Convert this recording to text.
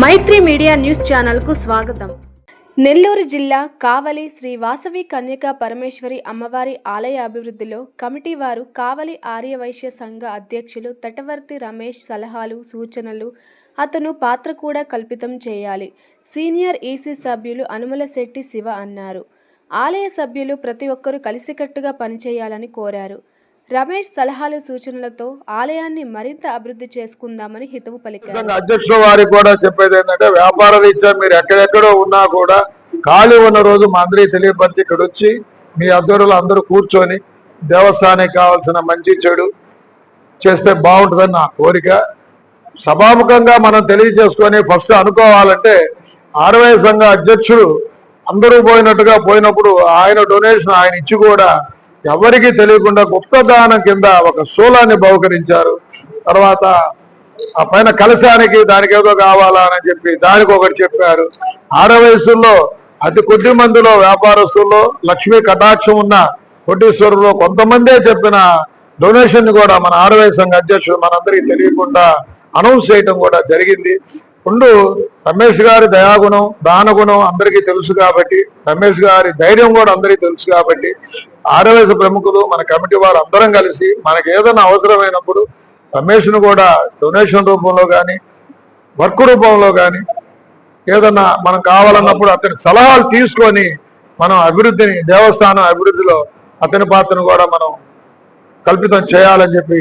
మైత్రి media news ఛానల్కు స్వాగతం. నెల్లూరు జిల్లా కావలి శ్రీ వాసవి కన్యకా పరమేశ్వరి అమ్మవారి ఆలయ అభివృద్ధిలో కమిటీ వారు కావలి ఆర్యవైశ్య సంఘ అధ్యక్షులు తటవర్తి రమేష్ సలహాలు సూచనలు అతను పాత్ర కూడా కల్పితం చేయాలి. సీనియర్ ఈసీ సభ్యులు అనుమల శెట్టి శివ అన్నారు. ఆలయ సభ్యులు ప్రతి ఒక్కరూ కలిసికట్టుగా పనిచేయాలని కోరారు. రమేష్ సలహాలు సూచనలతో ఆలయాన్ని మరింత అభివృద్ధి చేసుకుందామని హితవు పలికారు. అధ్యక్షుల వారి కూడా చెప్పేది ఏంటంటే వ్యాపార రీత్యా మీరు ఎక్కడెక్కడో ఉన్నా కూడా ఖాళీ ఉన్న రోజు మా అందరికీ తెలియపరిచి ఇక్కడ వచ్చి మీ అధ్వర్యులు అందరూ కూర్చొని దేవస్థానానికి కావాల్సిన మంచి చెడు చేస్తే బాగుంటుందని నా కోరిక. సభాముఖంగా మనం తెలియజేసుకొని ఫస్ట్ అనుకోవాలంటే ఆర్వై సంఘ అధ్యక్షుడు అందరూ పోయినట్టుగా పోయినప్పుడు ఆయన డొనేషన్ ఆయన ఇచ్చి కూడా ఎవరికి తెలియకుండా గుప్తదానం కింద ఒక శూలాన్ని బహుకరించారు. తర్వాత ఆ పైన కలశానికి దానికి ఏదో కావాలా అని చెప్పి దానికి ఒకటి చెప్పారు. ఆడ వయసుల్లో అతి కొద్ది మందిలో వ్యాపారస్తుల్లో లక్ష్మీ కటాక్షం ఉన్న కోటీశ్వరులో కొంతమందే చెప్పిన డొనేషన్ కూడా మన ఆడవాయి సంఘ అధ్యక్షుడు మనందరికీ తెలియకుండా అనౌన్స్ చేయటం కూడా జరిగింది. ఉండు రమేష్ గారి దయాగుణం దానగుణం అందరికీ తెలుసు కాబట్టి రమేష్ గారి ధైర్యం కూడా అందరికీ తెలుసు కాబట్టి ఆడవేశ ప్రముఖులు మన కమిటీ వారు అందరం కలిసి మనకి ఏదైనా అవసరమైనప్పుడు రమేష్ను కూడా డొనేషన్ రూపంలో కానీ వర్క్ రూపంలో కానీ ఏదన్నా మనం కావాలన్నప్పుడు అతని సలహాలు తీసుకొని మనం అభివృద్ధిని దేవస్థానం అభివృద్ధిలో అతని పాత్రను కూడా మనం కల్పితం చేయాలని చెప్పి